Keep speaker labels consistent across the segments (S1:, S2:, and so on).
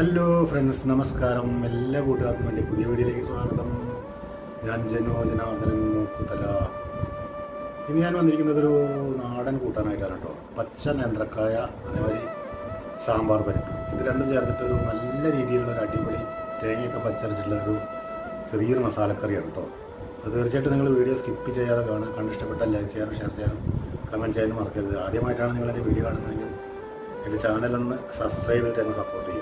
S1: Guys നമസ്കാരം. എല്ലാ കൂട്ടുകാർക്കും എന്റെ പുതിയ വീഡിയോയിലേക്ക് സ്വാഗതം. ഞാൻ ജനോ ജനാർദ്ദനൻ മൂക്കുതല. ഇന്ന് ഞാൻ വന്നിരിക്കുന്നത് ഒരു നാടൻ കൂട്ടാനായിട്ടാണ് കേട്ടോ. പച്ച നേന്ത്രക്കായ അതേമാതിരി സാമ്പാർ പരിപ്പ്. ഇത് രണ്ടും ചേർത്തിട്ട് ഒരു നല്ല രീതിയിലുള്ള ഒരു അടിപൊളി തേങ്ങയൊക്കെ പച്ചരച്ചിട്ടുള്ള ഒരു ചെറിയൊരു മസാലക്കറിയാണ് കേട്ടോ. അത് തീർച്ചയായിട്ടും നിങ്ങൾ വീഡിയോ സ്കിപ്പ് ചെയ്യാതെ കാണുക. കണ്ടിഷ്ടപ്പെട്ടാൽ ലൈക്ക് ചെയ്യാനും ഷെയർ ചെയ്യാനും കമന്റ് ചെയ്യാനും മറക്കരുത്. ആദ്യമായിട്ടാണ് നിങ്ങൾ എന്റെ വീഡിയോ കാണുന്നതെങ്കിൽ എന്റെ ചാനലൊന്ന് സബ്സ്ക്രൈബ് ചെയ്തിട്ട് എന്നെ സപ്പോർട്ട് ചെയ്യുക.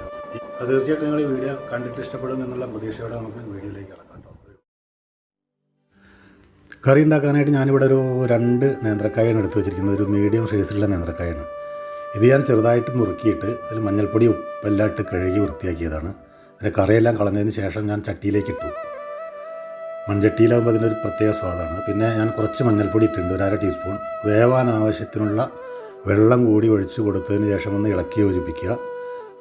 S1: അത് തീർച്ചയായിട്ടും നിങ്ങൾ ഈ വീഡിയോ കണ്ടിട്ട് ഇഷ്ടപ്പെടും എന്നുള്ള പ്രതീക്ഷയോടെ നമുക്ക് വീഡിയോയിലേക്ക് കിടക്കാം കറി ഉണ്ടാക്കാനായിട്ട് ഞാനിവിടെ ഒരു രണ്ട് നേന്ത്രക്കായാണ് എടുത്തു വെച്ചിരിക്കുന്നത്. ഒരു മീഡിയം സൈസിലുള്ള നേന്ത്രക്കായാണ്. ഇത് ഞാൻ ചെറുതായിട്ട് നുറുക്കിയിട്ട് അതിൽ മഞ്ഞൾപ്പൊടി ഉപ്പെല്ലാം ഇട്ട് കഴുകി വൃത്തിയാക്കിയതാണ്. അതിന്റെ കറിയെല്ലാം കളഞ്ഞതിന് ശേഷം ഞാൻ ചട്ടിയിലേക്ക് ഇട്ടു. മൺചട്ടിയിലാകുമ്പോൾ ഒരു പ്രത്യേക സ്വാദാണ്. പിന്നെ ഞാൻ കുറച്ച് മഞ്ഞൾപ്പൊടി ഇട്ടിട്ടുണ്ട് ഒരു അര ടീസ്പൂൺ. വേവാൻ ആവശ്യത്തിനുള്ള വെള്ളം കൂടി ഒഴിച്ച് കൊടുത്തതിന് ശേഷം ഒന്ന് ഇളക്കി യോജിപ്പിക്കുക.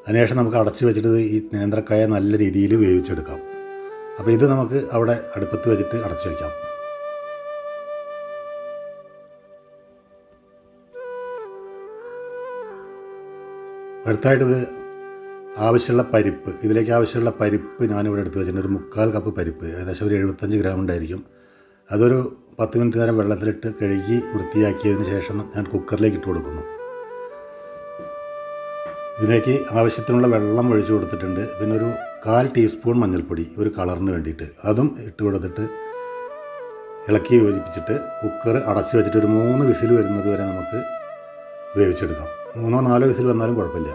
S1: അതിനുശേഷം നമുക്ക് അടച്ചു വെച്ചിട്ട് ഈ നേന്ത്രക്കായ നല്ല രീതിയിൽ വേവിച്ചെടുക്കാം. അപ്പോൾ ഇത് നമുക്ക് അവിടെ അടുപ്പത്ത് വെച്ചിട്ട് അടച്ചു വയ്ക്കാം അടുത്തായിട്ടിത് ആവശ്യമുള്ള പരിപ്പ് ഇതിലേക്ക് ആവശ്യമുള്ള പരിപ്പ് ഞാനിവിടെ എടുത്ത് വെച്ചിട്ടുണ്ട്. ഒരു മുക്കാൽ കപ്പ് പരിപ്പ് ഏകദേശം ഒരു എഴുപത്തഞ്ച് ഗ്രാം ഉണ്ടായിരിക്കും. അതൊരു പത്ത് മിനിറ്റ് നേരം വെള്ളത്തിലിട്ട് കഴുകി വൃത്തിയാക്കിയതിന് ശേഷം ഞാൻ കുക്കറിലേക്ക് ഇട്ട് കൊടുക്കുന്നു. ഇതിലേക്ക് ആവശ്യത്തിനുള്ള വെള്ളം ഒഴിച്ചു കൊടുത്തിട്ടുണ്ട്. പിന്നെ ഒരു കാൽ ടീസ്പൂൺ മഞ്ഞൾപ്പൊടി ഒരു കളറിന് വേണ്ടിയിട്ട്. അതും ഇട്ട് കൊടുത്തിട്ട് ഇളക്കി യോജിപ്പിച്ചിട്ട് കുക്കർ അടച്ചു വെച്ചിട്ട് ഒരു മൂന്ന് വിസിൽ വരുന്നത് വരെ നമുക്ക് വേവിച്ചെടുക്കാം. മൂന്നോ നാലോ വിസിൽ വന്നാലും കുഴപ്പമില്ല.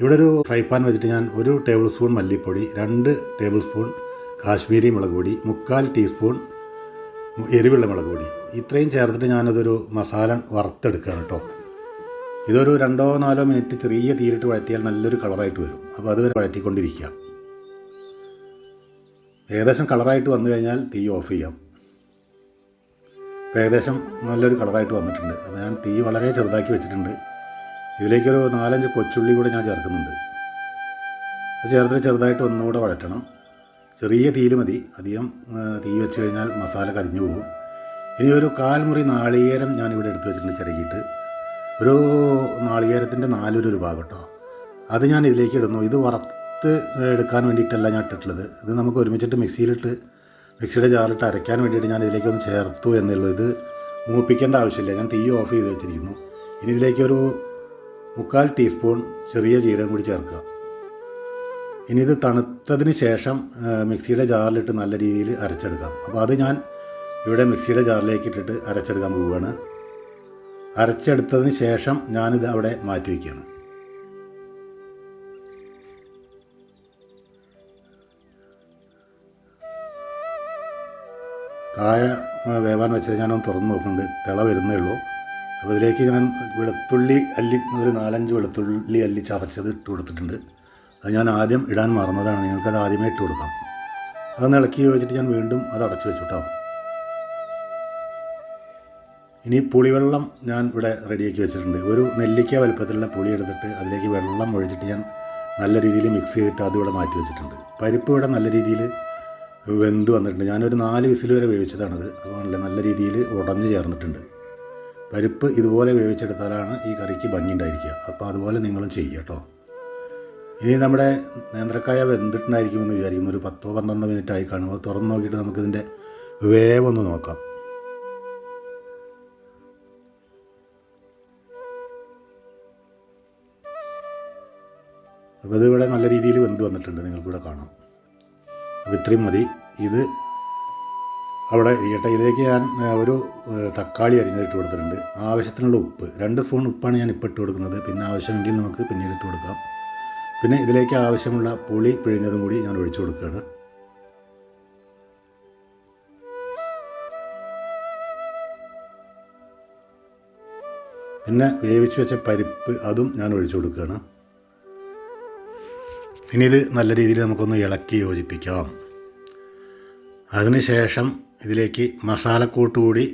S1: ഇവിടെ ഒരു ഫ്രൈ പാൻ വെച്ചിട്ട് ഞാൻ ഒരു ടേബിൾ സ്പൂൺ മല്ലിപ്പൊടി രണ്ട് ടേബിൾ സ്പൂൺ കാശ്മീരി മുളക് പൊടി മുക്കാൽ ടീസ്പൂൺ എരിവുള്ള മുളക് പൊടി. ഇത്രയും ചേർത്തിട്ട് ഞാനതൊരു മസാല വറുത്തെടുക്കുകയാണ് കേട്ടോ. ഇതൊരു രണ്ടോ നാലോ മിനിറ്റ് ചെറിയ തീരിട്ട് വഴറ്റിയാൽ നല്ലൊരു കളറായിട്ട് വരും. അപ്പോൾ അതുവരെ വഴറ്റിക്കൊണ്ടിരിക്കുക. ഏകദേശം കളറായിട്ട് വന്നു കഴിഞ്ഞാൽ തീ ഓഫ് ചെയ്യാം. ഇപ്പോൾ ഏകദേശം നല്ലൊരു കളറായിട്ട് വന്നിട്ടുണ്ട്. അപ്പോൾ ഞാൻ തീ വളരെ ചെറുതാക്കി വെച്ചിട്ടുണ്ട്. ഇതിലേക്കൊരു നാലഞ്ച് കൊച്ചുള്ളി കൂടെ ഞാൻ ചേർക്കുന്നുണ്ട്. അത് ചേർത്തിട്ട് ചെറുതായിട്ട് ഒന്നുകൂടെ വഴറ്റണം. ചെറിയ തീയിൽ മതി. അധികം തീ വെച്ച് കഴിഞ്ഞാൽ മസാല കരിഞ്ഞു പോകും. ഇനി ഒരു കാൽമുറി നാളികേരം ഞാനിവിടെ എടുത്ത് വെച്ചിട്ടുണ്ട് ചിരകിയിട്ട് ഒരു നാളികേരത്തിന്റെ നാലൊരു രൂപ കേട്ടോ അത് ഞാൻ ഇതിലേക്ക് ഇടുന്നു. ഇത് വറുത്ത് എടുക്കാൻ വേണ്ടിയിട്ടല്ല ഞാൻ ഇട്ടിട്ടുള്ളത്. ഇത് നമുക്ക് ഒരുമിച്ചിട്ട് മിക്സിയിലിട്ട് മിക്സിയുടെ ജാറിലിട്ട് അരയ്ക്കാൻ വേണ്ടിയിട്ട് ഞാൻ ഇതിലേക്ക് ഒന്ന് ചേർത്തു എന്നുള്ളൂ. ഇത് മൂപ്പിക്കേണ്ട ആവശ്യമില്ല. ഞാൻ തീ ഓഫ് ചെയ്ത് വെച്ചിരിക്കുന്നു. ഇനി ഇതിലേക്ക് ഒരു മുക്കാൽ ടീസ്പൂൺ ചെറിയ ജീരകം കൂടി ചേർക്കുക. ഇനി ഇത് തണുത്തതിന് ശേഷം മിക്സിയുടെ ജാറിലിട്ട് നല്ല രീതിയിൽ അരച്ചെടുക്കാം. അപ്പോൾ അത് ഞാൻ ഇവിടെ മിക്സിയുടെ ജാറിലേക്ക് ഇട്ടിട്ട് അരച്ചെടുക്കാൻ പോവുകയാണ്. അരച്ചെടുത്തതിന് ശേഷം ഞാനിത് അവിടെ മാറ്റി വയ്ക്കുകയാണ് കായ വേവാൻ വെച്ചത് ഞാനൊന്ന് തുറന്ന് നോക്കുന്നുണ്ട്. തിള വരുന്നേ ഉള്ളൂ. അപ്പോൾ ഇതിലേക്ക് ഞാൻ വെളുത്തുള്ളി അല്ലി ഒരു നാലഞ്ച് വെളുത്തുള്ളി അല്ലി ചതച്ചത് ഇട്ട് കൊടുത്തിട്ടുണ്ട്. അത് ഞാൻ ആദ്യം ഇടാൻ മറന്നതാണ്. നിങ്ങൾക്കത് ആദ്യമേ ഇട്ട് കൊടുക്കാം. അതൊന്ന് ഇളക്കി വെച്ചിട്ട് ഞാൻ വീണ്ടും അത് അടച്ചു വെച്ചു കേട്ടോ. ഇനി പുളിവെള്ളം ഞാൻ ഇവിടെ റെഡിയാക്കി വെച്ചിട്ടുണ്ട്. ഒരു നെല്ലിക്ക വലുപ്പത്തിലുള്ള പുളി എടുത്തിട്ട് അതിലേക്ക് വെള്ളം ഒഴിച്ചിട്ട് ഞാൻ നല്ല രീതിയിൽ മിക്സ് ചെയ്തിട്ട് അതിവിടെ മാറ്റി വെച്ചിട്ടുണ്ട്. പരിപ്പ് ഇവിടെ നല്ല രീതിയിൽ വെന്ത് വന്നിട്ടുണ്ട്. ഞാനൊരു നാല് വിസിൽ വരെ വേവിച്ചതാണത്. അപ്പോൾ നല്ല രീതിയിൽ ഉടഞ്ഞു ചേർന്നിട്ടുണ്ട്. പരിപ്പ് ഇതുപോലെ വേവിച്ചെടുത്താലാണ് ഈ കറിക്ക് ഭംഗി ഉണ്ടായിരിക്കുക. അപ്പോൾ അതുപോലെ നിങ്ങളും ചെയ്യുക കേട്ടോ. ഇനി നമ്മുടെ നേന്ത്രക്കായ വെന്തിട്ടുണ്ടായിരിക്കുമെന്ന് വിചാരിക്കുന്നു. ഒരു പത്തോ പന്ത്രണ്ടോ മിനിറ്റ് ആയി കാണുമ്പോൾ തുറന്ന് നോക്കിയിട്ട് നമുക്കിതിന്റെ വേവൊന്ന് നോക്കാം. അപ്പോൾ ഇതിവിടെ നല്ല രീതിയിൽ വെന്ത് വന്നിട്ടുണ്ട്. നിങ്ങൾക്കിവിടെ കാണാം. അപ്പോൾ ഇത്രയും മതി. ഇത് അവിടെ ഇരിക്കട്ടെ. ഇതിലേക്ക് ഞാൻ ഒരു തക്കാളി അരിഞ്ഞതിട്ട് കൊടുത്തിട്ടുണ്ട്. ആവശ്യത്തിനുള്ള ഉപ്പ്. രണ്ട് സ്പൂൺ ഉപ്പാണ് ഞാൻ ഇപ്പോൾ ഇട്ട് കൊടുക്കുന്നത്. പിന്നെ ആവശ്യമെങ്കിൽ നമുക്ക് പിന്നീട് ഇട്ട് കൊടുക്കാം. പിന്നെ ഇതിലേക്ക് ആവശ്യമുള്ള പുളി പിഴിഞ്ഞതും കൂടി ഞാൻ ഒഴിച്ചു കൊടുക്കുകയാണ്. പിന്നെ വേവിച്ച് വെച്ച പരിപ്പ് അതും ഞാൻ ഒഴിച്ചു കൊടുക്കുകയാണ്. ഇനി ഇത് നല്ല രീതിയിൽ നമുക്കൊന്ന് ഇളക്കി യോജിപ്പിക്കാം. അതിനുശേഷം ഇതിലേക്ക് മസാലക്കൂട്ട് കൂടി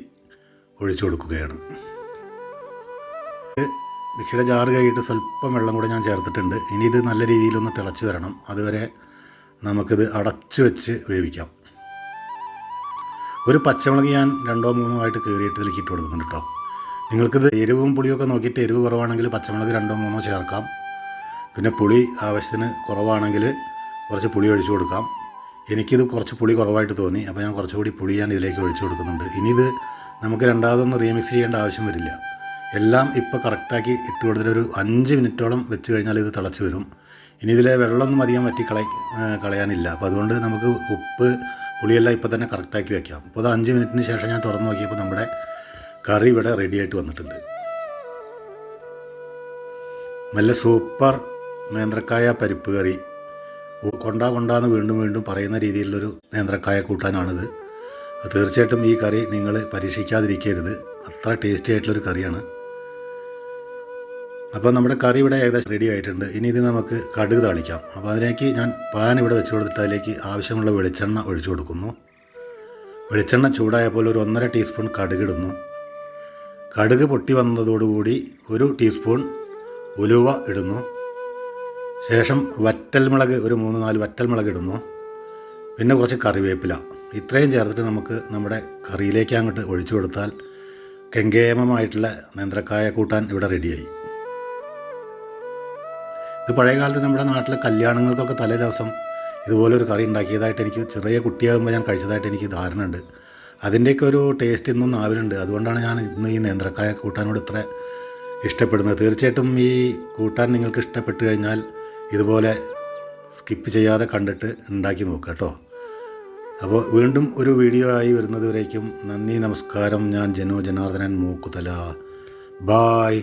S1: ഒഴിച്ചു കൊടുക്കുകയാണ്. മിക്സിയുടെ ജാറ് കഴിയിട്ട് സ്വല്പം വെള്ളം കൂടെ ഞാൻ ചേർത്തിട്ടുണ്ട്. ഇനി ഇത് നല്ല രീതിയിലൊന്ന് തിളച്ചു വരണം. അതുവരെ നമുക്കിത് അടച്ചു വെച്ച് വേവിക്കാം. ഒരു പച്ചമുളക് ഞാൻ രണ്ടോ മൂന്നോ ആയിട്ട് കീറിയിട്ട് ഇതിലേക്ക് ഇട്ട് കൊടുക്കുന്നുണ്ട് കേട്ടോ. നിങ്ങൾക്കിത് എരിവും പുളിയൊക്കെ നോക്കിയിട്ട് എരിവ് കുറവാണെങ്കിൽ പച്ചമുളക് രണ്ടോ മൂന്നോ ചേർക്കാം. പിന്നെ പുളി ആവശ്യത്തിന് കുറവാണെങ്കിൽ കുറച്ച് പുളി ഒഴിച്ചു കൊടുക്കാം. എനിക്കിത് കുറച്ച് പുളി കുറവായിട്ട് തോന്നി. അപ്പോൾ ഞാൻ കുറച്ചുകൂടി പുളി ഞാൻ ഇതിലേക്ക് ഒഴിച്ചു കൊടുക്കുന്നുണ്ട്. ഇനി ഇത് നമുക്ക് രണ്ടാമതൊന്നും റീമിക്സ് ചെയ്യേണ്ട ആവശ്യം വരില്ല. എല്ലാം ഇപ്പോൾ കറക്റ്റാക്കി ഇട്ട് കൊടുത്തിട്ടൊരു അഞ്ച് മിനിറ്റോളം വെച്ച് കഴിഞ്ഞാൽ ഇത് തിളച്ച് വരും. ഇനി ഇതിലെ വെള്ളമൊന്നും അധികം വറ്റി കളയ കളയാനില്ല. അപ്പോൾ അതുകൊണ്ട് നമുക്ക് ഉപ്പ് പുളിയെല്ലാം ഇപ്പോൾ തന്നെ കറക്റ്റാക്കി വയ്ക്കാം അപ്പോൾ അത് അഞ്ച് മിനിറ്റിന് ശേഷം ഞാൻ തുറന്ന് നോക്കിയപ്പോൾ നമ്മുടെ കറി ഇവിടെ റെഡി ആയിട്ട് വന്നിട്ടുണ്ട്. നല്ല സൂപ്പർ നേന്ത്രക്കായ പരിപ്പ് കറി. കൊണ്ട കൊണ്ടാ കൊണ്ടാന്ന് വീണ്ടും വീണ്ടും പറയുന്ന രീതിയിലുള്ളൊരു നേന്ത്രക്കായ കൂട്ടാനാണിത്. തീർച്ചയായിട്ടും ഈ കറി നിങ്ങൾ പരീക്ഷിക്കാതിരിക്കരുത്. അത്ര ടേസ്റ്റി ആയിട്ടുള്ളൊരു കറിയാണ്. അപ്പോൾ നമ്മുടെ കറി ഇവിടെ ഏകദേശം റെഡി ആയിട്ടുണ്ട്. ഇനി ഇത് നമുക്ക് കടുക് തളിക്കാം. അപ്പോൾ അതിലേക്ക് ഞാൻ പാൻ ഇവിടെ വെച്ച് കൊടുത്തിട്ട് അതിലേക്ക് ആവശ്യമുള്ള വെളിച്ചെണ്ണ ഒഴിച്ചു കൊടുക്കുന്നു. വെളിച്ചെണ്ണ ചൂടായപ്പോൾ ഒരു ഒന്നര ടീസ്പൂൺ കടുക് ഇടുന്നു. കടുക് പൊട്ടി വന്നതോടുകൂടി ഒരു ടീസ്പൂൺ ഉലുവ ഇടുന്നു. ശേഷം വറ്റൽ മുളക് ഒരു മൂന്ന് നാല് വറ്റൽ മുളക് ഇടുന്നു. പിന്നെ കുറച്ച് കറിവേപ്പില. ഇത്രയും ചേർത്തിട്ട് നമുക്ക് നമ്മുടെ കറിയിലേക്ക് അങ്ങോട്ട് ഒഴിച്ചു കൊടുത്താൽ കെങ്കേമമായിട്ടുള്ള നേന്ത്രക്കായ കൂട്ടാൻ ഇവിടെ റെഡിയായി. ഇത് പഴയ കാലത്ത് നമ്മുടെ നാട്ടിലെ കല്യാണങ്ങൾക്കൊക്കെ തലേ ദിവസം ഇതുപോലെ ഒരു കറി ഉണ്ടാക്കിയതായിട്ട് എനിക്ക് ചെറിയ കുട്ടിയാകുമ്പോൾ ഞാൻ കഴിച്ചതായിട്ട് എനിക്ക് ധാരണയുണ്ട്. അതിന്റെയൊക്കെ ഒരു ടേസ്റ്റ് ഇന്നും നാവിലുണ്ട്. അതുകൊണ്ടാണ് ഞാൻ ഇന്ന് ഈ നേന്ത്രക്കായ കൂട്ടാനോട് ഇത്ര ഇഷ്ടപ്പെടുന്നത്. തീർച്ചയായിട്ടും ഈ കൂട്ടാൻ നിങ്ങൾക്ക് ഇഷ്ടപ്പെട്ടു കഴിഞ്ഞാൽ ഇതുപോലെ സ്കിപ്പ് ചെയ്യാതെ കണ്ടിട്ട് ഉണ്ടാക്കി നോക്കുക കേട്ടോ. അപ്പോൾ വീണ്ടും ഒരു വീഡിയോ ആയി വരുന്നതുവരേക്കും നന്ദി നമസ്കാരം. ഞാൻ Jano Janardhanan Mookkuthala. Bye